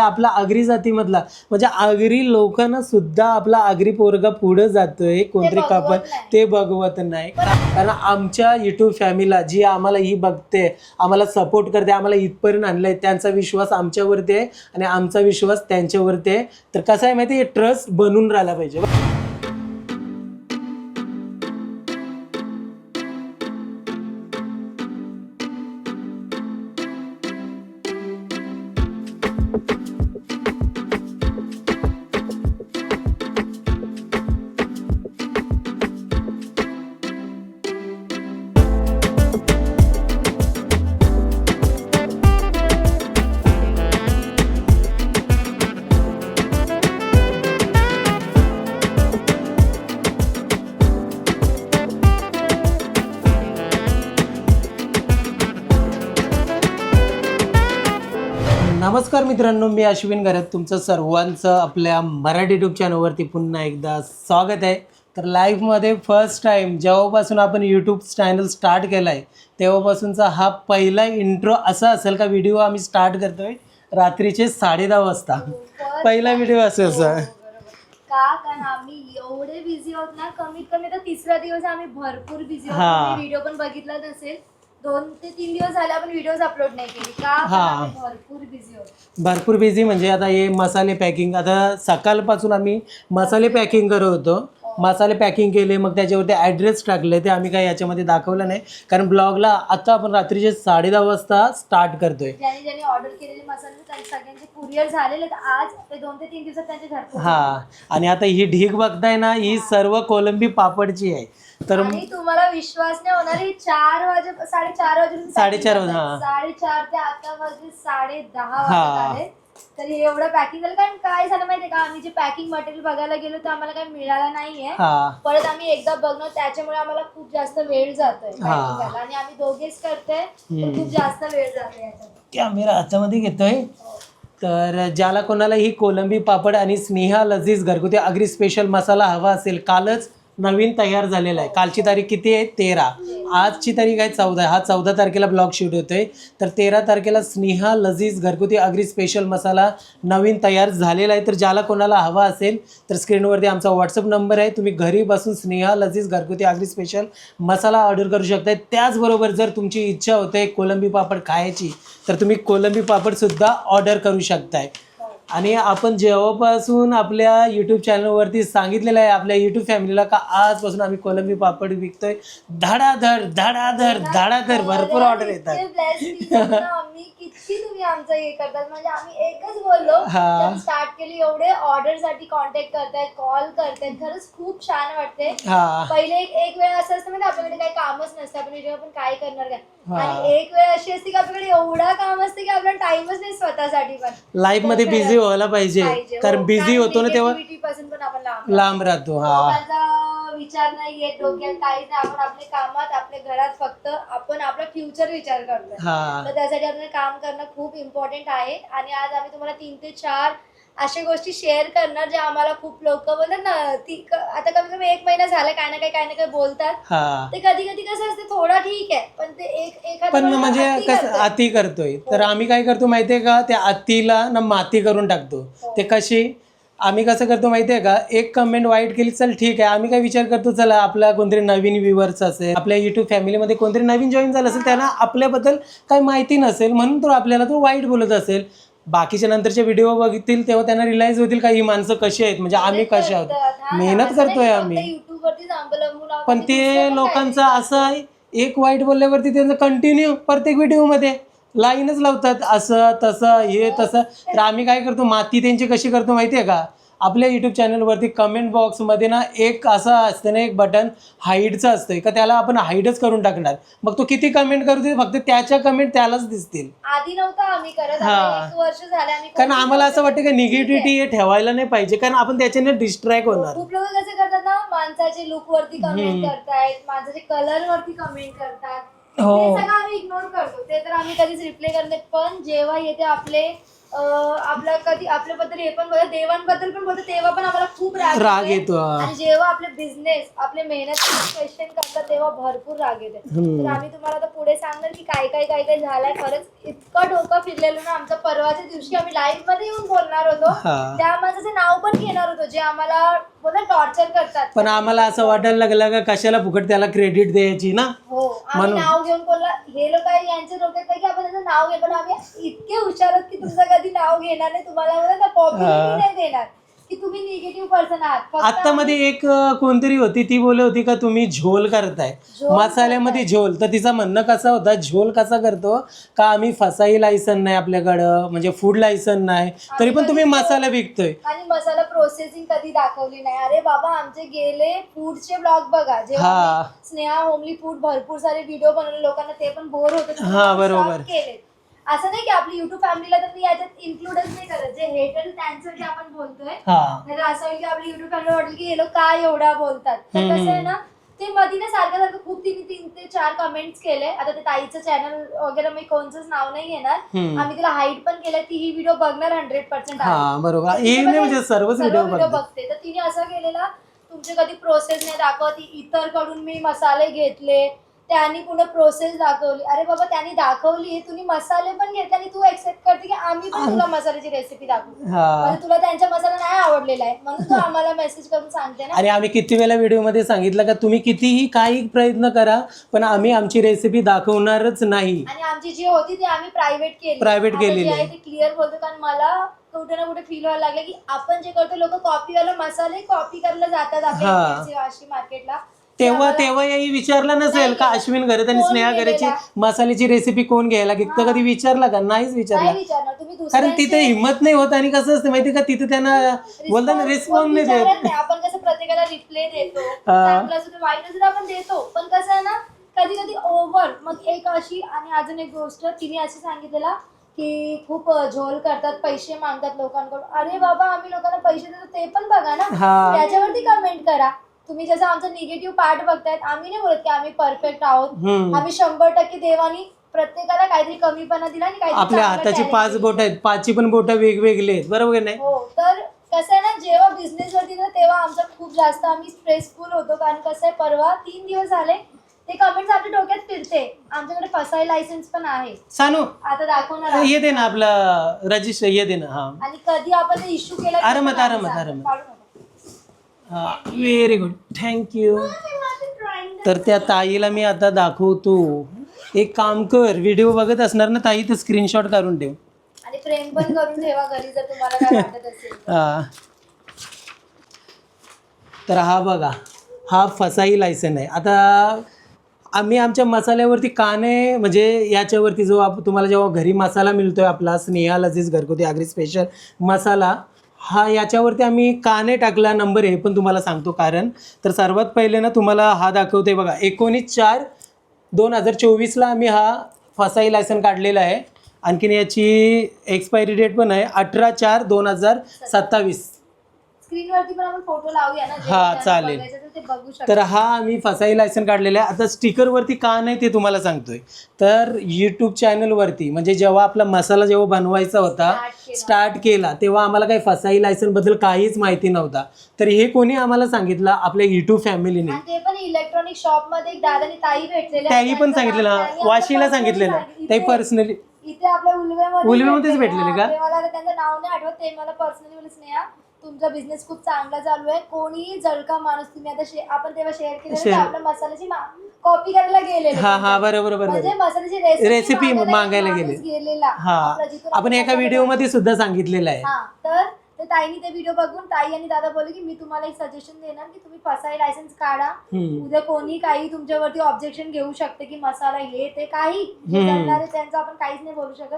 आपला आगरी जातीमधला. म्हणजे आगरी लोकांना सुद्धा आपला आगरी पोरगा पुढे जातोय कोणतरी बघवत कापड. नाही. ते बघवत नाही. कारण आमच्या युट्यूब फॅमिलीला जी आम्हाला ही बघते आम्हाला सपोर्ट करते आम्हाला इथपर्यंत आणलंय त्यांचा विश्वास आमच्यावरती आहे आणि आमचा विश्वास त्यांच्यावरती आहे. तर कसं आहे माहिती ट्रस्ट बनून राहिला पाहिजे. नमस्कार मित्रांनो मी अश्विन घरात तुमचं सर्वांचं आपल्या मराठी युट्यूब चॅनलवरती पुन्हा एकदा स्वागत आहे. तर लाईफमध्ये फर्स्ट टाईम जेव्हापासून आपण यूट्यूब चॅनल स्टार्ट केला आहे तेव्हापासूनचा हा पहिला इंट्रो असा असेल का व्हिडिओ आम्ही स्टार्ट करतोय? रात्रीचे साडे दहा वाजता. पहिला व्हिडिओ असं असा का? कारण आम्ही एवढे बिझी आहोत ना कमीत कमी तर तिसरा दिवस आम्ही भरपूर बिझी हा. व्हिडिओ पण बघितला नसेल दोन ते तीन दिवस झाले आपण व्हिडिओज अपलोड नाही केली. का हा. भरपूर बिझी भरपूर बिझी म्हणजे आता हे मसाले पॅकिंग आता सकाळपासून आम्ही मसाले पॅकिंग करत होतो. मसाले पॅकिंग केले मग त्याच्यावरती ॲड्रेस टाकले ते आम्ही काही याच्यामध्ये दाखवलं नाही कारण ब्लॉगला आता आपण रात्रीचे साडे दहा वाजता स्टार्ट करतोय ज्यांनी ज्यांनी ऑर्डर केलेले मसाले त्यांचे सगळ्यांचे कुरिअर झालेले आहेत. आज ते दोन ते तीन दिवसात त्यांचे हा आणि आता ही ढीग बघताय ना ही सर्व कोलंबी पापडची आहे तर आणि तुम्हाला विश्वास नाही होणार ही चार वाजे साडेचार साडेचार वाजे, हा. करतात. साडेचार ते आता वाजले साडे दहा हा. वाजत आले तर हे एवढं पॅकिंग झालं. कारण काय झालं माहितीये का? आम्ही जे पॅकिंग मटेरियल बघायला गेलो तर आम्हाला काही मिळालं नाहीये. हा. परत आम्ही एकदा बघणं त्याच्यामुळे आम्हाला खूप जास्त वेळ जातोय हा. करायला. आणि आम्ही दोघेच करतोय तर खूप जास्त वेळ जातोय याच्यात. कॅमेरा हातामध्ये घेतोय. तर ज्याला कोणाला ही कोलंबी पापड आणि स्नेहा लजीज घरगुती अग्री स्पेशल मसाला हवा असेल कालच नवीन तयार झालेला आहे. कालची तारीख किती आहे? तेरा. आजची तारीख आहे चौदा. हा चौदा तारखेला ब्लॉग शूट होतोय. तर तेरा तारखेला स्नेहा लजीज घरगुती अग्री स्पेशल मसाला नवीन तयार झालेला आहे. तर ज्याला कोणाला हवा असेल तर स्क्रीनवरती आमचा व्हॉट्सअप नंबर आहे. तुम्ही घरी बसून स्नेहा लजीज घरगुती अग्री स्पेशल मसाला ऑर्डर करू शकताय. त्याचबरोबर जर तुमची इच्छा होते कोलंबी पापड खायची तर तुम्ही कोलंबी पापडसुद्धा ऑर्डर करू शकताय. आणि आपण जेव्हापासून आपल्या यूट्यूब चॅनलवरती सांगितलेलं आहे आपल्या यूट्यूब फॅमिलीला का आजपासून आम्ही कोलंबी पापड विकतोय. धडाधड धडाधड धडाधड भरपूर ऑर्डर येतात. तुम्ही आमचं हे करतात. म्हणजे आम्ही एकच बोललो. स्टार्ट केली. एवढे ऑर्डरसाठी कॉन्टॅक्ट करतायत कॉल करतायत. खरंच खूप छान वाटते. हा. पहिले एक वेळ असं असतं म्हणजे आपल्याकडे काही कामच नसतं. आपण काय करणार काय. आणि एक वेळ अशी असते की आपल्याकडे एवढा काम असते की आपल्याला टाइमच नाही स्वतःसाठी पण. लाईफमध्ये बिझी व्हायला पाहिजे. हो, कारण बिझी होतो ना तेव्हा लांब राहतो. हा. लोकांचा विचार नाही येत डोक्यात काहीच नाही. आपण आपल्या कामात आपल्या घरात फक्त आपण आपला फ्युचर विचार करतोय. हा. तर त्यासाठी आपल्याला काम करणं खूप इम्पॉर्टंट आहे. आणि आज आम्ही तुम्हाला तीन ते चार अशा गोष्टी शेअर करणार जे आम्हाला खूप लोक बोलतात ना ती आता कमी कमी एक महिना झाला काय ना काय काय ना काय बोलतात. हा. ते कधी कधी कसं असते थोडा ठीक आहे पण ते एक एखादं पण म्हणजे अति कसं. अति करतोय. तर आम्ही काय करतो माहितीये का त्या अतिला ना माती करून टाकतो. ते कशी आम्ही कसं करतो माहितीये का एक कमेंट वाईट केली चल ठीक आहे. आम्ही काय विचार करतो चला आपला कोणतरी नवीन व्ह्युअर्स असेल आपल्या युट्यूब फॅमिलीमध्ये कोणतरी नवीन जॉईन झालं असेल त्यांना आपल्याबद्दल काही माहिती नसेल म्हणून तो आपल्याला तो वाईट बोलत असेल. बाकीच्या नंतरचे व्हिडिओ बघतील तेव्हा त्यांना रिलाईज होतील का ही माणसं कशी आहेत? म्हणजे आम्ही कसे. आहोत? हा, मेहनत करतोय आम्ही. पण ते लोकांचं असं आहे एक वाईट बोलल्यावरती त्यांचं कंटिन्यू प्रत्येक व्हिडिओमध्ये लाईनच लावतात असं तसं हे तसं. तर आम्ही काय करतो? माती त्यांची कशी करतो माहिती आहे का? आपल्या यूट्यूब चॅनलवरती कमेंट बॉक्समध्ये ना एक असं असतं ना एक बटन हाईडचं असतं का त्याला आपण हाईडच करून टाकणार. मग तो किती कमेंट करू दे फक्त त्याच्या कमेंट त्यालाच दिसतील. आधी नव्हतं आम्ही करत. हा. आता एक वर्ष झाले आम्ही कारण आम्हाला असं वाटतं की. निगेटिव्हिटी हे ठेवायला नाही पाहिजे. कारण आपण त्याच्याने डिस्ट्रॅक्ट होणार. खूप लोक कसं करतात ना माणसाचे लुक वरती कमेंट करतायत माणसाचे कलर वरती कमेंट करतात. हो. ते सगळं आम्ही इग्नोर करतो. ते तर आम्ही कधीच रिप्लाय करत नाही. पण जेव्हा येते आपले अं, आपल्या कधी आपल्याबद्दल हे पण बोलतात देवांबद्दल पण बोलतात तेव्हा पण आम्हाला खूप राग राग. येतो. आणि जेव्हा आपले बिझनेस आपले मेहनत क्वेश्चन करतात तेव्हा भरपूर राग येते. तर आम्ही तुम्हाला आता पुढे सांगणार की काय काय काय काय झालंय खरंच इतकं डोकं फिरलेलं ना आमच्या परवाच्या दिवशी आम्ही लाईव्हमध्ये येऊन बोलणार होतो. त्या माणसाचं नाव पण घेणार होतो जे आम्हाला बोला टॉर्चर करतात पण आम्हाला असं वाटायला लागलं का कशाला फुकट त्याला क्रेडिट द्यायची ना हो आम्ही म्हणून. नाव घेऊन बोलला हे लोक आहे यांचे लोक आहेत की आपण त्याचं नाव घे पण आम्ही इतके हुशार आहोत की तुमचं कधी नाव घेणार नाही तुम्हाला बोला ना हा. नाही देणार की तुम्ही निगेटिव्ह पर्सन आहात. आता मध्ये एक अं, कोणतरी होती ती बोलत होती का तुम्ही झोल करताय. झोल मसाल्यामध्ये झोल. तर तिचा म्हणणं कसा होता झोल कसा करतो का आम्ही फसाई लायसन नाही आपल्याकडं म्हणजे फूड लायसन नाही तरी पण तुम्ही मसाला विकतोय. आणि मसाला प्रोसेसिंग कधी दाखवली नाही. अरे बाबा आमचे गेले फूडचे ब्लॉग बघा. जेव्हा हा. स्नेहा होमली फूड भरपूर सारे व्हिडिओ बनवले लोकांना ते पण बोर होते हा, बरोबर. केले असं नाही की आपली युट्यूब फॅमिलीला तर मी याच्यात इन्क्लूडच नाही करत. जे हेटर त्यांचं जे आपण बोलतोय हा. तर असं होईल की आपली युट्यूब फॅमिली वाटेल की हे लोक काय एवढा बोलतात? तर हम्म. कसं आहे ना ते मधीने सारखं सारखं खूप तिने तीन ते चार कमेंट्स केले. आता ते ताईचं चॅनल वगैरे मी कोणचंच नाव नाही घेणार. हम्म. आम्ही तिला हाईट पण केलं ती ही व्हिडिओ बघणार हंड्रेड पर्सेंट हा बरोबर. हे नाही म्हणजे सर्वच व्हिडिओ बघतो. बघते. तर तिने असं केलेला तुमचे कधी प्रोसेस नाही दाखवत. इतरकडून मी मसाले घेतले. त्यांनी पुन्हा प्रोसेस दाखवली. अरे बाबा त्यांनी दाखवली तुम्ही मसाले पण घेतले आणि तू एक्सेप्ट करते की आम्ही पण तुला मसाल्याची रेसिपी दाखवू. हा. म्हणजे तुला त्यांचा मसाला नाही आवडलेला आहे. म्हणून तू आम्हाला मेसेज करून सांगते ना. आणि आम्ही किती वेळा व्हिडिओमध्ये सांगितलं का तुम्ही कितीही काही प्रयत्न करा पण आम्ही आमची रेसिपी दाखवणारच नाही. आणि आमची जी होती ती आम्ही प्रायव्हेट केली. Private आता जी केलेली आहे आहे. ती क्लिअर बोलतो कारण मला कुठे ना कुठे फील व्हायला लागलं की आपण जे करतो लोक कॉपीवाला मसाले कॉपी करायला जातात हा. आपल्या वाशी मार्केटला तेव्हा तेव्हा याही विचारलं नसेल का. अश्विन घरत आणि स्नेहा घराची? मसाल्याची रेसिपी कोण घ्यायला हा. कधी विचारला का नाहीच नाही विचारला विचारणार तुम्ही कारण तिथे हिंमत नाही होत आणि कसं असतं माहिती का तिथे त्यांना बोलताना response रिस्पॉन्स नाही विचारत देत नाही. आपण कसं प्रत्येकाला रिप्लाय देतो हा. चांगलं असू दे वाईट असू दे आपण देतो पण कसं आहे ना कधी कधी ओव्हर मग एक अशी आणि अजून एक गोष्ट तिने अशी सांगितलेला की खूप झोल करतात पैसे मागतात लोकांकडून अरे बाबा आम्ही लोकांना पैसे देतो ते पण बघा ना हा. त्याच्यावरती कमेंट करा तुम्ही जसं आमचं निगेटिव्ह पार्ट बघतायत आम्ही नाही बोलत की आम्ही परफेक्ट आहोत. आम्ही शंभर टक्के देवानी प्रत्येकाला काहीतरी कमीपणा दिला आणि काहीतरी आपल्या चांगलं हाताची talent पाच. बोट आहेत. पाचची पण बोट वेगवेगळी आहेत. बरोबर की नाही? हो तर कसं आहे ना जेव्हा बिझनेस वरती ना तेव्हा आमचा खूप जास्त आम्ही स्ट्रेसफुल होतो. कारण कसं आहे परवा तीन दिवस झाले ते कमेंट्स आपल्या डोक्यात फिरते. आमच्याकडे फसाई लायसन्स पण आहे. सानू आता दाखवणार आहे. दे ना आपलं रजिस्टर ये दे ना हा. आणि कधी आपण ते इश्यू केला आरामात, आरामात, आरामात. व्हेरी गुड थँक्यू तर त्या ताईला मी आता दाखवतो. एक काम कर व्हिडिओ बघत असणार ना ताई तर स्क्रीनशॉट काढून ठेव. हा. तर हा बघा हा फसाई लायसन आहे. आता आम्ही आमच्या मसाल्यावरती काने म्हणजे याच्यावरती जो आप तुम्हाला जेव्हा घरी मसाला मिळतोय आपला स्नेहा लजीज घरगुती आगरी स्पेशल मसाला हा याच्यावरती आम्ही काने टाकला नंबर हे पण तुम्हाला सांगतो कारण. तर सर्वात पहिले ना तुम्हाला हा दाखवते बघा. एकोणीस चार दोन हजार चोवीसला आम्ही हा फसाई लायसन काढलेला आहे. आणखीन याची एक्सपायरी डेट पण आहे अठरा चार दोन हजार सत्तावीस. स्क्रीनवरती पण आपण फोटो लावूया ना जे हा, त्यांना चालेल. बघायचं तर ते बघू शकतात तर हा आम्ही फसाई लायसन काढलेला आहे. आता स्टिकरवरती का नाही ते तुम्हाला सांगतोय. तर यूट्यूब चॅनलवरती म्हणजे जेव्हा आपला मसाला जेव्हा बनवायचा होता Start केला. स्टार्ट केला तेव्हा आम्हाला काही फसाई लायसनबद्दल काहीच माहिती नव्हता. तर हे कोणी आम्हाला सांगितलं? आपल्या युट्यूब फॅमिलीने आणि ते पण इलेक्ट्रॉनिक शॉपमध्ये एक दादानी ताई भेटलेले त्याही पण सांगितलेलं. हा. वाशीला सांगितलेलं. ते पर्सनली इथे आपल्या उलव्यामध्ये उलव्यामध्येच भेटलेले. का? हा, ते मला त्यांचं नाव नाही आठवत. ते मला पर्सनली बोलले स्नेहा तुमचा बिझनेस खूप चांगला चालू आहे. कोणीही जळका माणूस तुम्ही आता शे- आपण तेव्हा शेअर केलं Share. आपल्या मसाल्याची कॉपी करायला गेलेले हा हा बरोबर म्हणजे बरोबर मसाल्याची रेसिपी मागायला गेले. गेलेला. हा. आपला जिथून आपण एका मसाला व्हिडिओमध्ये सुद्धा सांगितलेलं आहे. हा तर ते ताईनी ते व्हिडिओ बघून ताई आणि दादा बोलले की मी तुम्हाला एक सजेशन देणार की तुम्ही फसाई लायसन्स काढा. हम्म. उद्या कोणी काही तुमच्यावरती ऑब्जेक्शन घेऊ शकते की मसाला हे ते काही. जे हम्म. त्यांचं आपण काहीच नाही बोलू शकत.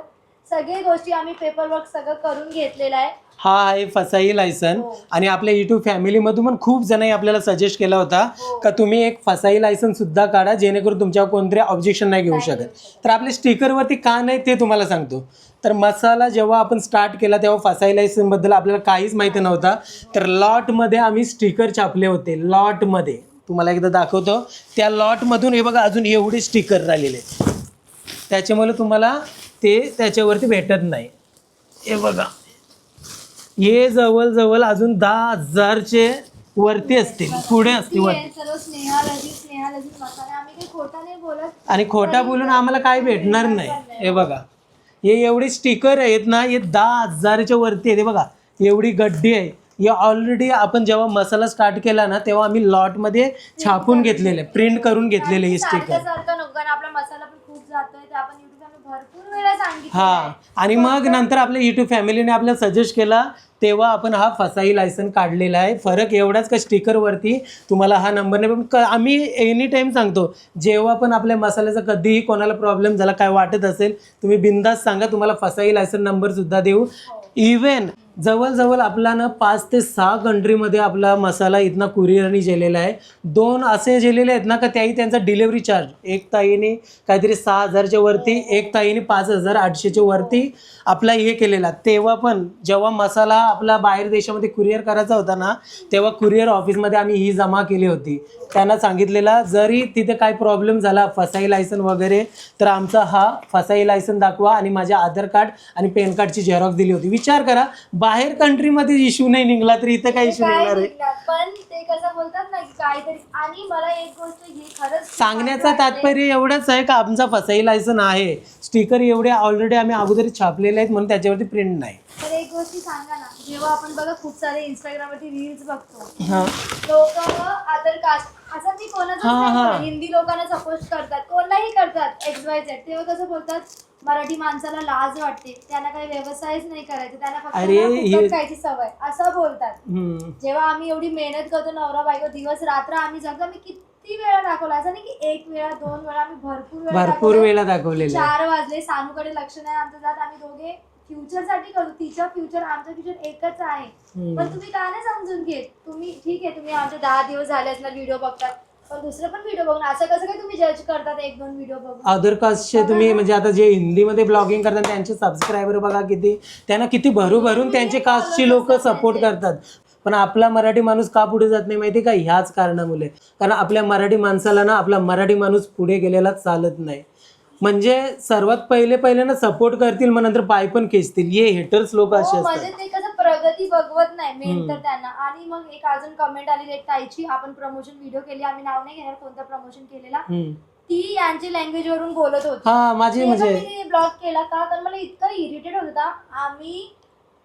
सगळे गोष्टी आम्ही पेपर वर्क सगळं करून घेतलेलं आहे. हा आहे फसाई लायसन हो. आणि आपल्या युट्यूब फॅमिलीमधून पण खूप जणांनी आपल्याला सजेस्ट केला होता हो. का तुम्ही एक फसाई लायसन सुद्धा काढा जेणेकरून तुमच्यावर कोणतरी ऑब्जेक्शन नाही घेऊ नाही घेऊ शकत. तर आपल्या स्टिकरवरती का नाही ते तुम्हाला सांगतो. तर मसाला जेव्हा आपण स्टार्ट केला तेव्हा फसाई लायसनबद्दल आपल्याला काहीच माहिती नव्हता. तर लॉटमध्ये आम्ही स्टिकर छापले होते लॉटमध्ये तुम्हाला एकदा दाखवतो. त्या लॉटमधून हे बघा अजून एवढे स्टिकर राहिलेले त्याच्यामुळे तुम्हाला ते त्याच्यावरती भेटत नाही. हे बघा. हे जवळजवळ अजून दहा हजारचे वरती असतील पुढे असतील बोलत. आणि खोटा बोलून आम्हाला काय भेटणार नाही. हे बघा. हे एवढे स्टिकर आहेत ना हे दहा हजाराच्या वरती आहे हे बघा एवढी गड्डी आहे. हे ऑलरेडी आपण जेव्हा मसाला स्टार्ट केला ना तेव्हा आम्ही लॉटमध्ये छापून घेतलेले प्रिंट करून घेतलेले हे स्टिकर हा आणि मग नंतर आपल्या युट्यूब फॅमिलीने आपल्याला सजेस्ट केला तेव्हा आपण हा फसाई लायसन काढलेला आहे. फरक एवढाच का स्टिकरवरती तुम्हाला हा नंबर नाही पण आम्ही एनी टाईम सांगतो जेव्हा पण आपल्या मसाल्याचा कधीही कोणाला प्रॉब्लेम झाला काय वाटत असेल तुम्ही बिंदास सांगा तुम्हाला फसाई लायसन नंबरसुद्धा देऊ. इवन जवळजवळ आपला ना पाच ते सहा कंट्रीमध्ये आपला मसाला इथनं कुरिअरनी गेलेला आहे. दोन असे गेलेले आहेत ना का त्याही त्यांचा डिलेवरी चार्ज एक ताईने काहीतरी सहा हजारच्या वरती एक ताईने पाच हजार आठशेच्या वरती आपला हे केलेला. तेव्हा पण जेव्हा मसाला आपला बाहेर देशामध्ये कुरिअर करायचा होता ना तेव्हा कुरिअर ऑफिसमध्ये आम्ही ही जमा केली होती. त्यांना सांगितलेला जरी तिथे काय प्रॉब्लेम झाला फसाई लायसन वगैरे तर आमचा हा फसाई लायसन दाखवा आणि माझ्या आधार कार्ड आणि पॅन कार्डची झेरॉक्स दिली होती. विचार करा बाहेर कंट्रीमध्ये इश्यू नाही निघला तर इथं काय इश्यू निघणार आहे? पण ते कसं बोलतात ना की काहीतरी आणि मला एक गोष्ट ही खरंच खूप सांगण्याचं. तात्पर्य एवढंच आहे का आमचा फसाई लायसन आहे स्टिकर एवढे ऑलरेडी आम्ही अगोदर छापलेले आहेत म्हणून त्याच्यावरती प्रिंट नाही तर एक गोष्टी सांगा ना जेव्हा आपण बघा खूप सारे इंस्टाग्रामवरती रील्स बघतो हां लोक कास्ट असं मी कोणाचं हा, नाही हा. हिंदी लोकांना सपोर्ट करतात कोणालाही करतात एक्स वाय झेड तेव्हा कसं बोलतात मराठी माणसाला लाज वाटते. त्यांना काही व्यवसायच नाही करायचा. त्यांना फक्त अरे, हे- खायची सवय. असं बोलतात. हम्म. जेव्हा आम्ही एवढी मेहनत करतो नवरा बायको दिवस रात्र आम्ही जगतो आम्ही किती वेळा दाखवला? असं नाही की एक वेळा दोन वेळा आम्ही भरपूर वेळा भरपूर दाखवलंय. वेळा दाखवलेले आहे. चार वाजले सानूकडे लक्ष नाही आमचं जात. आम्ही दोघे फ्युचरसाठी करतो. तिचं फ्युचर आमचं फ्युचर एकच आहे. हम्म. पण तुम्ही का नाही समजून घेत? तुम्ही ठीक आहे तुम्ही आमचे दहा दिवस झाले असणार व्हिडिओ बघतात. पण दुसरं पण व्हिडिओ बघून असं कसं काय तुम्ही जज करतात एक दोन व्हिडिओ बघून? अदर कास्टचे तुम्ही म्हणजे आता जे हिंदीमध्ये ब्लॉगिंग करतात त्यांचे सबस्क्रायबर बघा किती त्यांना किती भरू भरून त्यांचे कास्टची लोक सपोर्ट करतात. पण आपला मराठी माणूस का पुढे जात नाही माहिती का? ह्याच कारणामुळे. कारण आपल्या मराठी माणसाला ना आपला मराठी माणूस पुढे गेलेला चालत नाही. म्हणजे सर्वात पहिले पहिले ना सपोर्ट करतील मग नंतर पाय पण खेचतील. ये हेटर्स लोक असे हो, असतात. म्हणजे ते कसं प्रगती बघवत नाही मेन हम्म. तर त्यांना. आणि मग एक अजून कमेंट आलेली एक ताईची. आपण प्रमोशन व्हिडिओ केली. आम्ही नाव नाही घेणार कोणतं प्रमोशन केलेला. हम्म. ती यांची लँग्वेज वरून बोलत होती. हा माझी म्हणजे ब्लॉक केला का? तर मला इतकं इरिटेट होत होता. आम्ही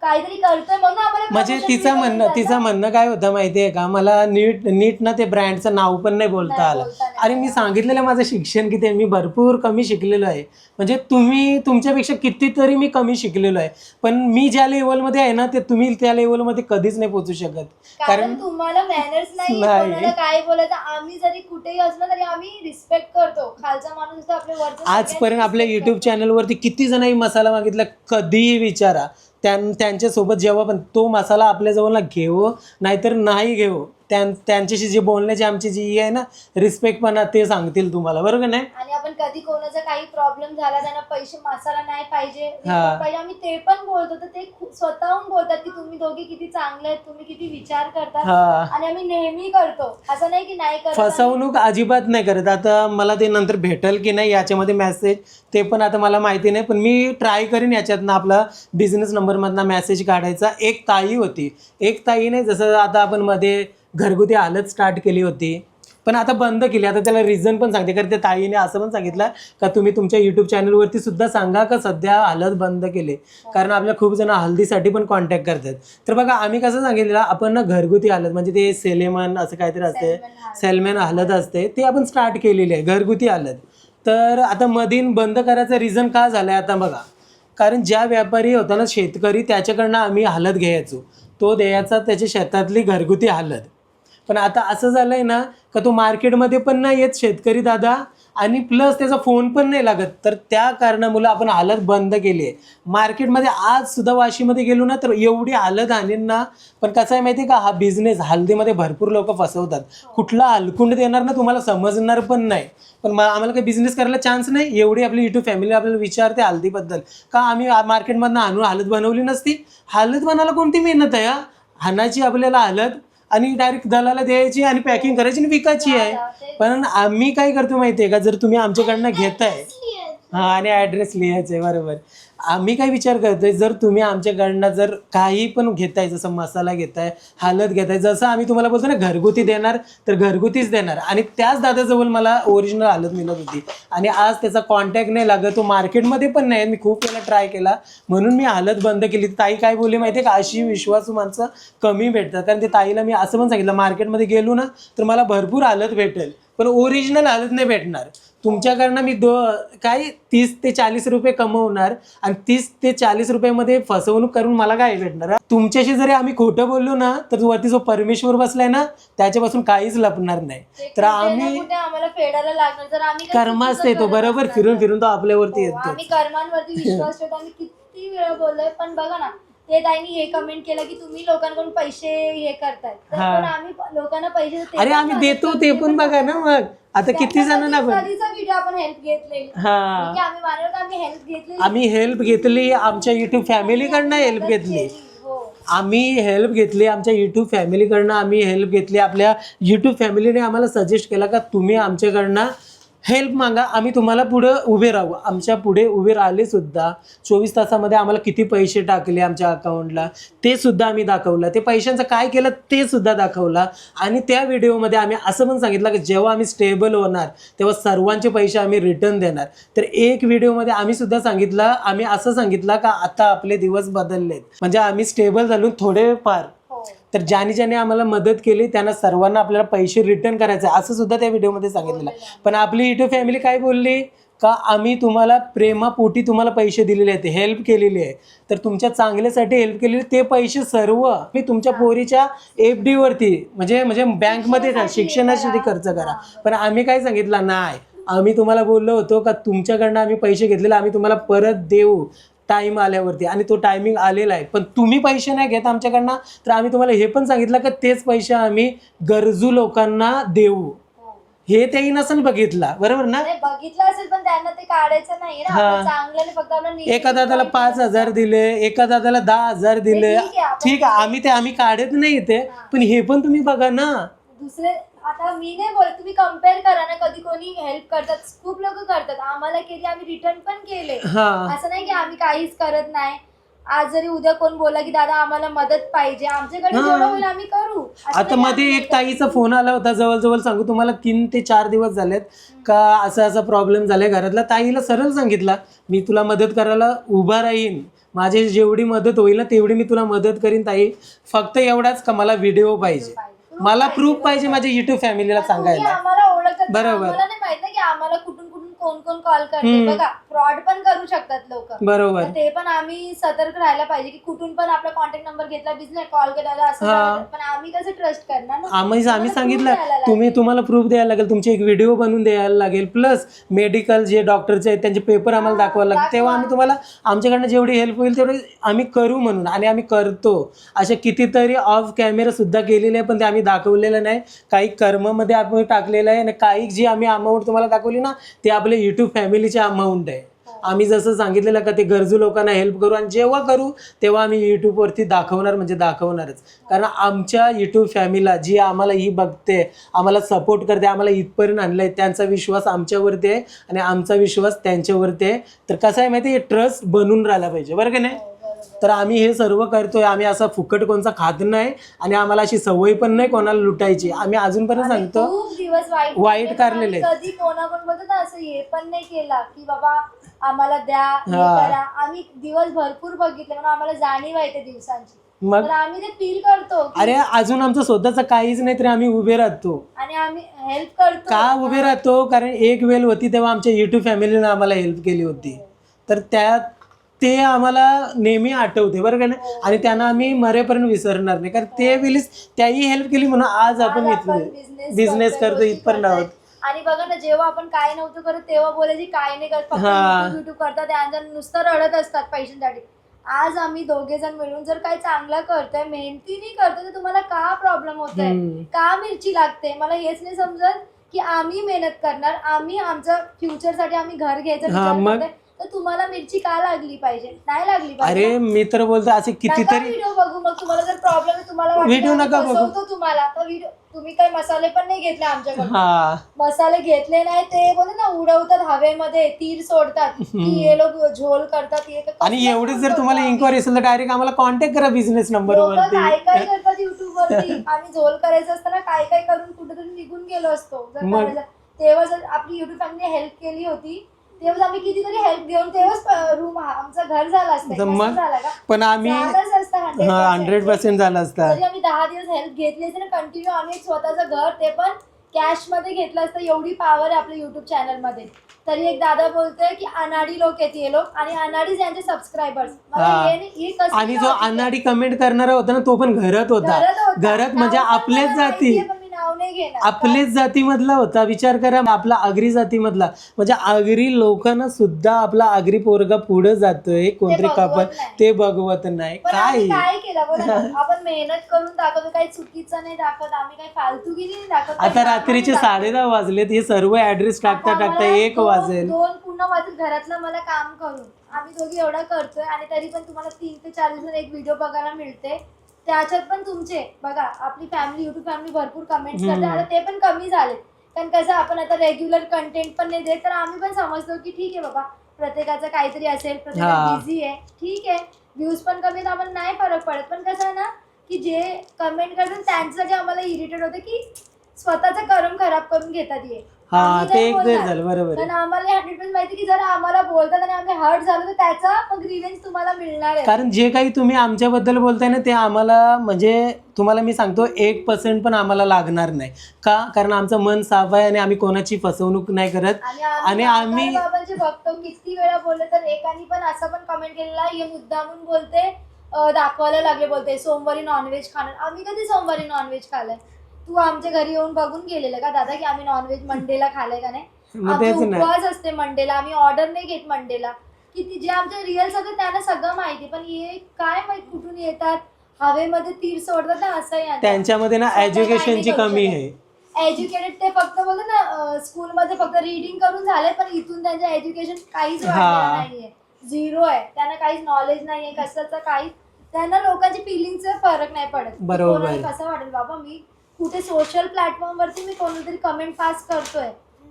काहीतरी करतोय म्हणून आम्हाला म्हणजे promotion तिचं म्हणणं. तिचं म्हणणं काय होतं माहितीये का? मला नीट नीट ना ते ब्रँडचं नाव पण नाही बोलता नाही आलं. बोलता नाही आणि मी सांगितलेलं माझं शिक्षण किती आहे? मी भरपूर कमी शिकलेलो आहे. म्हणजे तुम्ही तुमच्यापेक्षा कितीतरी मी कमी शिकलेलो आहे. पण मी ज्या लेवलमध्ये आहे ना ते तुम्ही त्या लेवलमध्ये कधीच नाही पोहोचू शकत. कारण कारण तुम्हाला मॅनर्स नाही नाही. कोणाला काय बोलायचं आम्ही जरी कुठेही असलो तरी आम्ही रिस्पेक्ट करतो. खालचा माणूस असतो आपल्या वरचा आजपर्यंत आपल्या युट्यूब चॅनलवरती किती जणांनी मसाला मागितला कधीही विचारा. त्यां त्यांच्यासोबत जेव्हा पण तो मसाला आपल्याजवळ ना घेऊ नाहीतर नाही घेऊ त्यां त्यांच्याशी जे बोलण्याची आमची जी आहे ना रिस्पेक्टपणा ते सांगतील तुम्हाला बरोबर नाही? आणि आपण कधी कोणाचा काही प्रॉब्लेम झाला त्यांना पैसे मसाला नाही पाहिजे. हा. पाहिजे आम्ही ते पण बोलतो तर ते खूप स्वतःहून बोलतात की तुम्ही दोघे किती चांगले आहेत तुम्ही किती विचार करतात. हा. आणि आम्ही नेहमी करतो. असं नाही की नाही करत फसवणूक अजिबात नाही करत. आता मला ते नंतर भेटेल की नाही याच्यामध्ये मेसेज ते पण आता मला माहिती नाही. पण मी ट्राय करीन याच्यातनं आपला बिझनेस नंबरमधनं मेसेज काढायचा. एक ताई होती. एक ताई नाही जसं आता आपण मध्ये घरगुती हालत स्टार्ट केली होती. पण आता बंद केली. आता त्याला रिझन पण सांगते. कारण त्या ताईने असं पण सांगितलं का तुम्ही तुमच्या यूट्यूब चॅनलवरती सुद्धा सांगा का सध्या हालत बंद केले? कारण आपल्या खूप जण हल्दीसाठी पण कॉन्टॅक्ट करतात. तर बघा आम्ही कसं सांगितलं आपण ना घरगुती हालत म्हणजे ते सेलेमन असं काहीतरी असते. सेलमॅन हालत असते ते आपण स्टार्ट केलेली आहे. घरगुती हालत तर आता मधीन बंद करायचं रिझन का झालं आहे आता बघा. कारण ज्या व्यापारी होता ना शेतकरी त्याच्याकडनं आम्ही हालत घ्यायचो. तो द्यायचा त्याच्या शेतातली घरगुती हालत. पण आता असं झालं आहे ना का तो मार्केटमध्ये पण नाही येत शेतकरी दादा आणि प्लस त्याचा फोन पण नाही लागत. तर त्या कारणामुळे आपण हालत बंद केली आहे. मार्केटमध्ये आज सुद्धा वाशीमध्ये गेलो ना तर एवढी हालत आणीन ना पण कसं आहे माहिती आहे का? हा बिझनेस हल्दीमध्ये भरपूर लोक फसवतात. कुठला हलकुंड देणार ना तुम्हाला समजणार पण नाही. पण मग आम्हाला काही बिझनेस करायला चान्स नाही. एवढी आपली युट्यूब फॅमिली आपल्याला विचारते हल्दीबद्दल. का आम्ही मार्केटमधनं आणून हालत बनवली नसती? हालत बनायला कोणती मेहनत आहे हा? हाणाची आपल्याला हालत आणि डायरेक्ट दलाला द्यायची आणि पॅकिंग करायची आणि विकायची आहे. पण आम्ही काय करतो माहिती आहे का? जर तुम्ही आमच्याकडनं घेताय. हा आणि ॲड्रेस लिहायचं आहे बरोबर. आम्ही काय विचार करतोय जर तुम्ही आमच्याकडनं जर काही पण घेताय जसं मसाला घेताय हालत घेताय जसं आम्ही तुम्हाला बोलतो ना घरगुती देणार तर घरगुतीच देणार. आणि त्याच दादाजवळ मला ओरिजिनल हालत मिळत होती. आणि आज त्याचा कॉन्टॅक्ट नाही लागत तो मार्केटमध्ये पण नाही मी खूप वेळा ट्राय केला. म्हणून मी हालत बंद केली. ताई काय बोलली माहिती का? अशी विश्वासू माणसं कमी भेटतात. कारण ते ताईला मी असं पण सांगितलं मार्केटमध्ये गेलो ना तर मला भरपूर हालत भेटेल. पण ओरिजिनल हळद नाही भेटणार. तुमच्याकडनं मी दो काय तीस ते चाळीस रुपये कमवणार आणि तीस ते चाळीस रुपयामध्ये फसवणूक करून मला काय भेटणार? तुमच्याशी जरी आम्ही खोटं बोललो ना तर वरती जो परमेश्वर बसलाय ना त्याच्यापासून काहीच लपणार नाही ते तर आम्ही आम्हाला फेडायला लागणार आम्ही चुकीचं येतो करत बरोबर फिरून. फिरून तो आपल्यावरती हो, येतो आम्ही कर्मांवरती विश्वास ठेवतो आम्ही किती वेळा बोललोय पण बघा ना ते ताईनी हे कमेंट केलं की तुम्ही लोकांकडून पैसे हे करताय. तर हा. पण आम्ही प- लोकांना पैसे ते अरे पण आम्ही देतो ते पण बघा ना मग. आता किती जणांना पण. कधीचा व्हिडिओ आपण हेल्प घेतलेली हा. आहे, आम्ही मानवत आम्ही हेल्प घेतलेली आम्ही हेल्प घेतली आमच्या युट्यूब फॅमिलीकडनं हेल्प मदत घेतली. केली, हो. आम्ही हेल्प घेतली आमच्या यूट्यूब फॅमिलीकडनं आम्ही हेल्प घेतली. आपल्या यूट्यूब फॅमिलीने आम्हाला सजेस्ट केला का तुम्ही आमच्याकडनं हेल्प मागा आम्ही तुम्हाला पुढं उभे राहू. आमच्या पुढे उभे राहिले सुद्धा चोवीस तासामध्ये आम्हाला किती पैसे टाकले आमच्या अकाउंटला ते सुद्धा आम्ही दाखवलं. ते पैशांचं काय केलं ते सुद्धा दाखवलं. आणि त्या व्हिडिओमध्ये आम्ही असं पण सांगितलं की जेव्हा आम्ही स्टेबल होणार तेव्हा सर्वांचे पैसे आम्ही रिटर्न देणार. तर एक व्हिडिओमध्ये आम्ही सुद्धा सांगितलं आम्ही असं सांगितलं का आता आपले दिवस बदललेत. म्हणजे आम्ही स्टेबल झालो थोडेफार तर ज्याने ज्याने आम्हाला मदत केली त्यांना सर्वांना आपल्याला पैसे रिटर्न करायचे असं सुद्धा त्या व्हिडिओमध्ये सांगितलेलं. पण आपली युट्यूब फॅमिली काय बोलली? का आम्ही तुम्हाला प्रेमापोटी तुम्हाला पैसे दिलेले आहेत हेल्प केलेली आहे. तर तुमच्या चांगल्यासाठी हेल्प केलेली ते पैसे सर्व मी तुमच्या पोरीच्या एफ डी वरती म्हणजे म्हणजे बँकमध्ये शिक्षणासाठी खर्च करा. पण आम्ही काय सांगितलं? नाही. आम्ही तुम्हाला बोललो होतो का तुमच्याकडनं आम्ही पैसे घेतलेले आम्ही तुम्हाला परत देऊ. टाइम आल्यावरती. आणि तो टायमिंग आलेला आहे. पण तुम्ही पैसे नाही घेत आमच्याकडनं. तर आम्ही तुम्हाला हे पण सांगितलं का तेच पैसे आम्ही गरजू लोकांना देऊ. हो. हे तेही नसेल बघितला. बरोबर ना? बघितलं असेल पण त्यांना ते काढायचं नाही ना. आपण चांगल्याने फक्त नीट एका दादाला पाच हजार दिले एका दादाला दहा हजार दिले. आपण- ठीक आहे आम्ही ते आम्ही काढत नाही ते पण हे पण तुम्ही बघा ना. दुसरे आता मी नाही बोलत तुम्ही कंपेअर करा ना कधी कोणी हेल्प करतात. खूप लोक करतात. आम्हाला केली आम्ही रिटर्न पण केले. हा. असं नाही की आम्ही काहीच करत नाही. आज जरी उद्या कोण बोला की दादा आम्हाला मदत पाहिजे. आमच्याकडे हा. जेवढं होईल आम्ही करू. असं आता नाही मध्ये आम्ही एक ताईचा फोन आला होता. जवळजवळ सांगू तुम्हाला तीन ते चार दिवस झालेत का असा असा प्रॉब्लेम झालाय घरातला. ताईला सरळ सांगितला मी तुला मदत करायला उभा राहीन. माझी जेवढी मदत होईल ना तेवढी मी तुला मदत करीन ताई. फक्त एवढाच का मला व्हिडिओ पाहिजे. मला प्रूफ पाहिजे माझ्या युट्यूब फॅमिलीला सांगायला आम्हाला ओळखतात ना, बरोबर. आम्हाला नाही माहीत ना की आम्हाला कुठून कुठून कोण कोण कॉल करते. हम्म. बघा फ्रॉड पण करू शकतात लोक. बरोबर. ते पण आम्ही सतर्क राहायला पाहिजे की कुठून पण आपला कॉन्टॅक्ट नंबर घेतला बिझनेस कॉल केला असं हा. झालं तर. पण आम्ही कसं ट्रस्ट करणार ना? आम्ही आम्ही तुम्हाला proof सांगितलं. लागेल. तुम्ही तुम्हाला प्रूफ द्यायला लागेल. तुमची एक व्हिडिओ बनवून द्यायला लागेल. प्लस मेडिकल जे डॉक्टरचे आहेत त्यांचे पेपर आम्हाला हा, दाखवायला लागेल तेव्हा आम्ही तुम्हाला आमच्याकडनं जेवढी हेल्प होईल तेवढी आम्ही करू म्हणून. आणि आम्ही करतो. असे कितीतरी ऑफ कॅमेरा सुद्धा केलेले आहे पण ते आम्ही दाखवलेलं नाही. काही कर्ममध्ये आपण टाकलेलं आहे आणि काही जी आम्ही अमाऊंट तुम्हाला दाखवली ना ते आपले युट्यूब फॅमिलीचे अमाऊंट आहे. आम्ही जसं सांगितलेलं का ते गरजू लोकांना हेल्प करू आणि जेव्हा करू तेव्हा आम्ही यूट्यूबवरती दाखवणार म्हणजे दाखवणारच. कारण आमच्या यूट्यूब फॅमिलीला जी आम्हाला ही बघते आम्हाला सपोर्ट करते आम्हाला इथपर्यंत आणलं आहे त्यांचा विश्वास आमच्यावरती आहे आणि आमचा विश्वास त्यांच्यावरती आहे. तर कसं आहे माहिती आहे? ट्रस्ट बनून राहिला पाहिजे. बरं की नाही? तर आम्ही हे सर्व करतोय. आम्ही असा फुकट कोणचा खात नाही आणि आम्हाला अशी सवय पण नाही कोणाला लुटायची. आम्ही अजूनपर्यंत सांगतो खूप दिवस वाईट काढलेले आम्ही कधी कोणाकोण बोलतो ना असं हे पण नाही केला की बाबा आम्हाला द्या हे हा. करा. आम्ही दिवस भरपूर बघितले म्हणून आम्हाला जाणीव आहे त्या दिवसांची. मग? तर आम्ही ते फील करतो की- अरे अजून आमचं स्वतःचं काहीच नाही तरी आम्ही उभे राहतो. आणि आम्ही हेल्प करतो. का उभे राहतो? कारण एक वेळ होती तेव्हा आमच्या युट्यूब फॅमिलीने आम्हाला हेल्प केली होती. तर त्यात ते आम्हाला नेहमी आठवते बरं का नाही? आणि त्यांना आम्ही मरेपर्यंत विसरणार नाही. कारण ते वेळीस त्याही हेल्प केली म्हणून आज आपण इथले बिझनेस करतो इथपर्यंत. आहोत. आणि बघा ना जेव्हा आपण काय नव्हतं करत तेव्हा बोलायची काय नाही करत हा. युट्यूब करतात. त्यांच्या नुसतं रडत असतात पैशांसाठी. आज आम्ही दोघे जण मिळून जर काही चांगलं करतोय मेहनतीने करतोय तर तुम्हाला का प्रॉब्लेम होतोय? हम्म. का मिरची लागते? मला हेच नाही समजत की आम्ही मेहनत करणार आम्ही आमच्या फ्युचरसाठी आम्ही घर घ्यायचं तर तुम्हाला मिरची का लागली पाहिजे? नाही लागली पाहिजे अरे मी तर बोलतो असे कितीतरी व्हिडिओ बघू. मग तुम्हाला जर प्रॉब्लेम आहे तुम्हाला वाटलं Video आम्ही नका बघू. फसवतो तुम्हाला. तर व्हिडिओ तुम्ही काही मसाले पण नाही घेतले आमच्याकडून. हा. मसाले घेतले नाही ते बोलते ना उडवतात हवेमध्ये तीर सोडतात. की हे लोक झोल करतात हे करतात. आणि एवढीच जर तुम्हाला इन्क्वायरी असेल तर डायरेक्ट आम्हाला कॉन्टॅक्ट करा बिझनेस नंबर लोकं वरती. काय काय करतात युट्यूब वरती. आम्ही झोल करायचं असताना काय काय करून कुठेतरी निघून गेलो असतो. जर मग? करायचं. तेव्हा जर आपली युट्यूब फॅमिली हेल्प केली होती तेव्हा आम्ही कितीतरी हेल्प घेऊन तेव्हाच रूम आमचं घर झालं असतं. झालं का? पण आम्ही झालंच असतं 100%. हंड्रेड पर्सेंट झालं असतं. आम्ही दहा दिवस हेल्प घेतली असेल ना कंटिन्यू आम्ही स्वतःचं घर ते पण कॅशमध्ये घेतलं असतं. एवढी पॉवर आहे आपल्या युट्यूब चॅनलमध्ये. तरी एक दादा बोलतोय की अनाडी लोक आहेत हे लोक आणि अनाडीच यांचे सबस्क्रायबर्स हा. आणि जो अनाडी कमेंट करणारा होता ना तो पण घरात होता. घरात म्हणजे आपलेच जाती. नाव नाही घेणार. आपलेच जातीमधला होता. विचार करा आपला आगरी जातीमधला. म्हणजे आगरी लोकांना सुद्धा आपला आगरी पोरगा पुढे जातोय कोणतरी बघवत कापड. नाही. ते बघवत नाही. पण काय आम्ही काय? केलं? ना, आपण मेहनत करून दाखवतो. काही चुकीचं नाही दाखवत. आम्ही काही फालतूगिरी नाही दाखवत. आता रात्रीचे नाही. दाखवत. साडे दहा वाजलेत. हे सर्व ऍड्रेस टाकता आता टाकता आम्हाला एक दोन- वाजेल. दोन पूर्ण वाजेल. घरातलं मला काम करून. आम्ही दोघी एवढा करतोय आणि तरी पण तुम्हाला तीन ते चार दिवसात एक व्हिडिओ बघायला मिळते. त्याच्यात पण तुमचे बघा आपली फॅमिली युट्यूब फॅमिली भरपूर कमेंट्स करते. आता ते पण कमी झाले. कारण कसं आपण आता रेग्युलर कंटेंट पण नाही देत. तर आम्ही पण समजतो की ठीक आहे बाबा प्रत्येकाचं काहीतरी असेल प्रत्येक. बिझी आहे. ठीक आहे. व्ह्यूज पण कमी आम्हाला नाही फरक पडत. पण कसं आहे ना की जे कमेंट करतात त्यांच्यासाठी आम्हाला इरिटेट होतं की स्वतःचं कर्म खराब करून घेतात हे. हा आम्ही ते नाही एक ते बोलणार. झालं बरोबर कारण आहे. आम्हाला हंड्रेड पर्सेंट माहिती की जर आम्हाला बोलतात आणि आम्ही हर्ट झालो तर त्याचा मग रिव्हेंज तुम्हाला मिळणार आहे. कारण जे काही तुम्ही आमच्याबद्दल बोलताय ना ते आम्हाला म्हणजे तुम्हाला मी सांगतो एक पर्सेंट पण आम्हाला लागणार नाही. का? कारण आमचं मन साफ आहे आणि आम्ही कोणाची फसवणूक नाही करत. आणि आणि आम्ही आम्ही- नामदार बाबांचे भक्त किती वेळा बोलले तर एकाने पण असं पण कमेंट केलेला हे मुद्दामून बोलते अं, दाखवायला लागले बोलते सोमवारी नॉनव्हेज खाणार. आम्ही कधी सोमवारी नॉनव्हेज खाल्लंय? तू आमच्या घरी येऊन बघून गेलेलं का दादा की आम्ही नॉनव्हेज मंडेला खाल्लंय का नाही? मग आमचे तेच ना. उपवास असते मंडेला. आम्ही ऑर्डर नाही घेत मंडेला. किती जे आमचे रिअल सगळं त्यांना सगळं माहिती. पण हे काय माहीत कुठून येतात? हवेमध्ये तीर सोडतात ना असं. त्यांच्यामध्ये ना स्वतः काही एज्युकेशनची कमी. आहे. एज्युकेटेड ते फक्त बोलतो ना स्कूलमध्ये फक्त रीडिंग करून झाले पण इथून त्यांचं एज्युकेशन काहीच हा. नाहीये. झिरो आहे. त्यांना काहीच नॉलेज नाहीये कशाचं काहीच त्यांना लोकांची फिलिंगचा फरक नाही पडत. की बरोबर. कोणाला कसं वाटेल? बाबा मी कुठे सोशल प्लॅटफॉर्म वरती मी कोणतरी कमेंट पास करतोय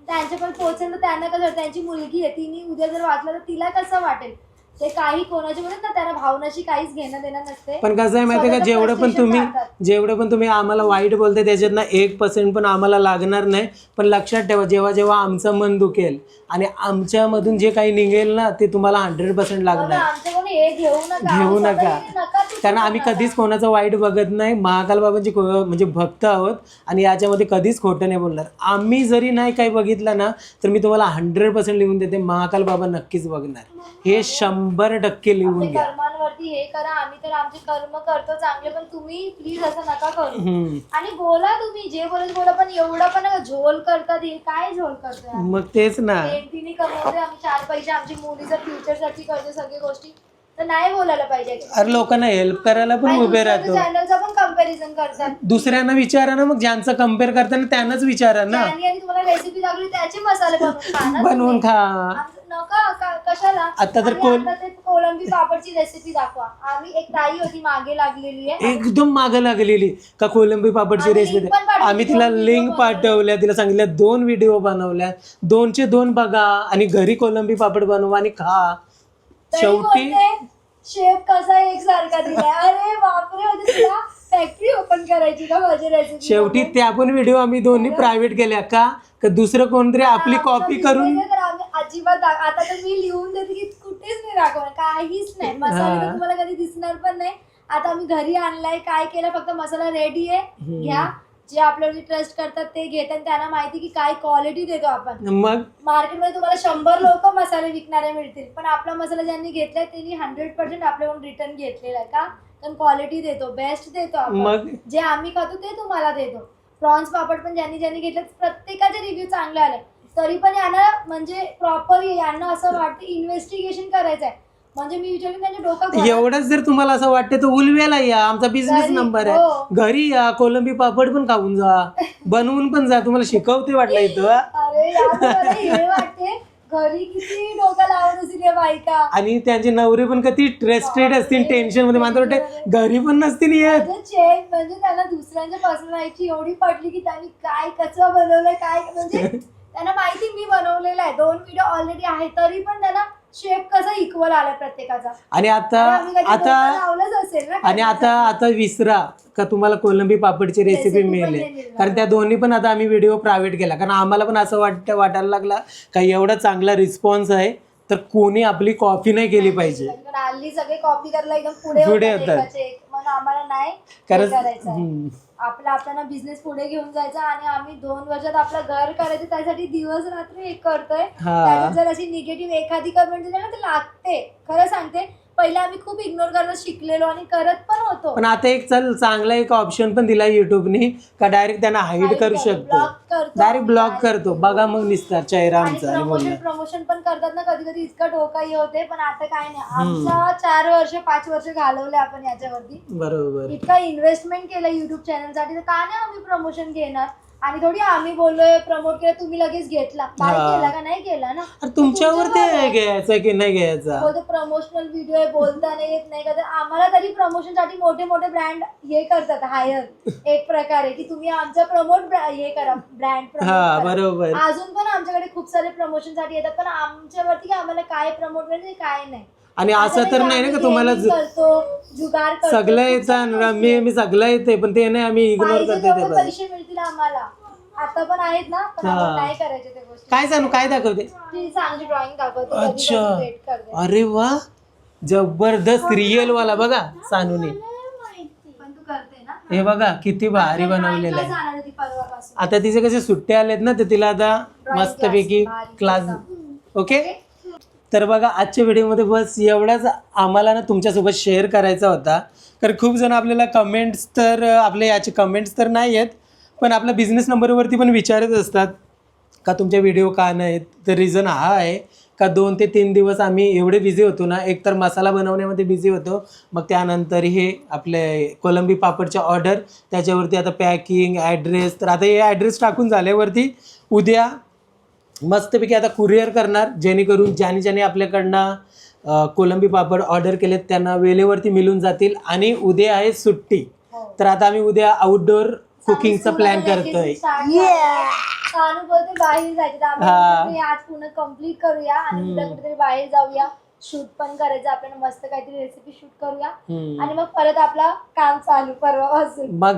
त्यांच्या पण पोहोचेल तर त्यांना कसं? त्यांची मुलगी आहे तिने उद्या जर वाचलं तर तिला कसं वाटेल ते काही कोणाचे म्हणत ना त्यांना भावनाशी काहीच घेणं देणं नसते पण कसं आहे माहिती का स्वतःचं जेवढं पण frustration तुम्ही काढतात. जेवढं पण तुम्ही आम्हाला वाईट बोलताय त्याच्यातनं एक पर्सेंट पण आम्हाला लागणार नाही पण लक्षात ठेवा जेव्हा जेव्हा आमचं मन दुखेल आणि आमच्यामधून जे काही निघेल ना ते तुम्हाला हंड्रेड पर्सेंट बाबा, लागणार आमच्याकडून हे घेऊ नका घेऊ आम्ही नका. कारण आम्ही कधीच. कोणाचं वाईट बघत नाही महाकाल बाबांची म्हणजे भक्त आहोत आणि याच्यामध्ये कधीच खोटं नाही बोलणार आम्ही जरी नाही काही बघितलं ना तर मी तुम्हाला हंड्रेड पर्सेंट लिहून देते महाकाल बाबा नक्कीच बघणार हे शंभर टक्के लिहून घ्या कर्मांवरती हे करा आम्ही तर आमचे कर्म करतो चांगले पण तुम्ही प्लीज असं नका करू हम्म. आणि बोला तुम्ही जे बोलत बोला पण एवढं पण नका झोल करतात हे काय झोल आम्ही? मग तेच ना एकटीने कमवतोय आम्ही चार पैसे आमची मुलीच्या फ्युचरसाठी करतो सगळी गोष्टी तर नाही बोलायला पाहिजे अरे लोकांना हेल्प करायला पण उभे राहतो. चॅनलचा पण कंपॅरिझन करतात. दुसऱ्यांना विचारा ना मग ज्यांचं कंपेअर करताना त्यांनाच विचारा ना. ज्यांनी आणि तुम्हाला रेसिपी दाखवली त्याचे मसाले बनवून खा ना बनवून तुम्ही. खा. आमचं- नका का- कशाला? आता तर आणि कोल- आता ते कोलंबी पापडची रेसिपी दाखवा. आम्ही एक ताई होती मागे लागलेली आहे. एकदम मागं लागलेली. का कोलंबी पापडची आम्ही रेसिपी link पण पाठवली, आम्ही तिला दोन लिंक video पाठवल्या तिला सांगितल्या दोन व्हिडिओ बनवल्या. दोनचे दोन बघा आणि घरी कोलंबी पापड बनवा आणि खा. शेवटी शेफ कसा एक सारखा दिलाय? अरे बापरे म्हणजे तुला फॅक्टरी ओपन करायची का माझी रेसिपी शेवटी त्या पण व्हिडिओ आम्ही दोन्ही प्रायव्हेट केल्या का? का दुसरं कोणतरी आपली कॉपी करून अजिबात दा- आता तर मी लिहून देते की कुठेच नाही दाखवणार काहीच नाही. मसाले तर हा. तुम्हाला कधी दिसणार पण नाही. आता आम्ही घरी आणलाय काय केलं फक्त मसाला रेडी आहे. घ्या. जे आपल्यावरती ट्रस्ट करतात ते घेत आणि त्यांना माहिती की काय क्वालिटी देतो आपण. मग? मार्केटमध्ये तुम्हाला शंभर लोक मसाले विकणारे मिळतील. पण आपला मसाला ज्यांनी घेतलाय त्यांनी हंड्रेड पर्सेंट आपल्याकडून रिटर्न घेतलेला आहे का? कारण क्वालिटी देतो बेस्ट देतो आपण. मग? जे आम्ही खातो ते तुम्हाला देतो. प्रॉन्स पापड पण ज्यांनी ज्यांनी घेतले प्रत्येकाचे रिव्ह्यू चांगले आले. तरी पण यांना म्हणजे प्रॉपर यांना असं वाटतं इन्व्हेस्टिगेशन करायचं आहे म्हणजे मी विचारलं त्यांच्या डोकं घरात- एवढंच जर तुम्हाला असं वाटतं तर उलवेला या. आमचा बिझनेस नंबर हो. आहे. घरी या कोलंबी पापड पण खाऊन जा. बनवून पण जा. तुम्हाला शिकवते वाटलं इथं. अरे यार मला हे वाटते घरी किती डोकं लावून असतील या बायका. आणि त्यांचे नवरे पण किती ट्रेस्टेड असतील टेन्शनमध्ये मला तर वाटतं घरी पण नसतील येत. चेन म्हणजे त्यांना दुसऱ्यांच्या पर्सनॅलिटी एवढी पडली की त्यांनी काय कसं बनवलंय काय म्हणजे त्यांना माहिती मी बनवलेलं आहे. दोन व्हिडिओ ऑलरेडी आहे तरी पण त्यांना शेप कसा इक्वल आलाय प्रत्येकाचा आणि आता आता लावलंच असेल ना आणि आता आता विसरा का तुम्हाला कोलंबी पापडची रेसिपी Recipe पण मिळेल. कारण त्या दोन्ही पण आता आम्ही व्हिडिओ प्रायव्हेट केला कारण आम्हाला पण असं वाटतं वाटायला लागला का एवढा चांगला रिस्पॉन्स आहे तर कोणी आपली कॉफी नाही केली पाहिजे हल्ली सगळे कॉपी करायला एकदम पुढे पुढे होतात होतात. एकाचे एक. म्हणून आम्हाला नाही हे करायचं आहे. आपला आपल्याला बिझनेस पुढे घेऊन जायचा आणि आम्ही दोन वर्षात आपलं घर करायचं त्यासाठी दिवस रात्र एक करतोय हा. त्याच्यात जर अशी निगेटिव्ह एखादी कमेंट दिली ना तर लागते खरं सांगते पहिले आम्ही खूप इग्नोर करायला शिकलेलो आणि करत पण होतो. पण आता एक चल चांगला एक ऑप्शन पण दिला युट्यूबनी का डायरेक्ट त्यांना हाईड करू शकतो. डायरेक्ट ब्लॉक करतो. बघा मग निसतात चेहरा आमचा आणि प्रमोशन बोलणं प्रमोशन पण करतात ना कधी कधी इतका डोका हे होते पण आता काय नाही. आमचा चार वर्ष पाच वर्ष घालवले आपण याच्यावरती. बरोबर. इतका इन्व्हेस्टमेंट केलं युट्यूब चॅनलसाठी तर का नाही आम्ही प्रमोशन घेणार? आणि थोडी आम्ही बोललोय प्रमोट केलं तुम्ही लगेच घेतला. काय हा. केला का नाही केला ना? अरे तुमच्यावर ते. घ्यायचा की नाही घ्यायचा? बोलतो प्रमोशनल व्हिडिओ आहे बोलता नाही येत नाही का? तर आम्हाला तरी प्रमोशनसाठी मोठे मोठे ब्रँड हे करतात हायर एक प्रकारे की तुम्ही आमचा प्रमोट हे करा ब्रँड हा बरोबर. अजून पण आमच्याकडे खूप सारे प्रमोशनसाठी येतात पण आमच्यावरती आम्हाला काय प्रमोट करायचं काय नाही. आणि असं तर नाही ना का तुम्हाला जुगार करतो सगळं येतं मी मी सगळं येते पण ते नाही आम्ही इग्नोर पाहिजे करते ते तेवढे पण. पैसे मिळतील आम्हाला. आता पण आहेत ना पण हा. नाही करायचे त्या गोष्टी. काय सांगू काय दाखवते? ती चांगली ड्रॉइंग दाखवते कधी कधी अच्छा. create करते. अरे वा. जबरदस्त रिअल वाला बघा सानूने. पण तू करते ना. हे बघा किती भारी बनवलेलं आहे. class जाणार होती परवापासून? आता तिचे कसे सुट्टे आलेत ना तर तिला आता मस्तपैकी क्लास. ओके तर बघा आजच्या व्हिडिओमध्ये बस एवढाच आम्हाला ना तुमच्यासोबत शेअर करायचा होता. कारण खूप जण आपल्याला कमेंट्स तर आपले याचे कमेंट्स तर नाही आहेत पण आपल्या बिझनेस नंबरवरती पण विचारत असतात. का तुमच्या व्हिडिओ का नाहीत? तर रिझन हा आहे. का दोन ते तीन दिवस आम्ही एवढे बिझी होतो ना एक तर मसाला बनवण्यामध्ये बिझी होतो मग त्यानंतर हे आपले कोलंबी पापडच्या ऑर्डर त्याच्यावरती आता पॅकिंग ॲड्रेस तर आता हे ॲड्रेस टाकून झाल्यावरती उद्या मस्तपैकी आता कुरिअर करणार जेणेकरून ज्याने ज्याने आपल्याकडनं कोलंबी पापड ऑर्डर केलेत त्यांना वेळेवरती मिळून जातील आणि उद्या आहे सुट्टी. हो. तर आता आम्ही उद्या आउटडोर कुकिंगचा प्लॅन करतोय. बाहेर जायचं आज पुन्हा कंप्लीट करूया आणि कुठेतरी बाहेर जाऊया. शूट पण करायचं आपल्याला मस्त काहीतरी रेसिपी शूट करूया. आणि मग परत आपला काम चालू परवापासून मग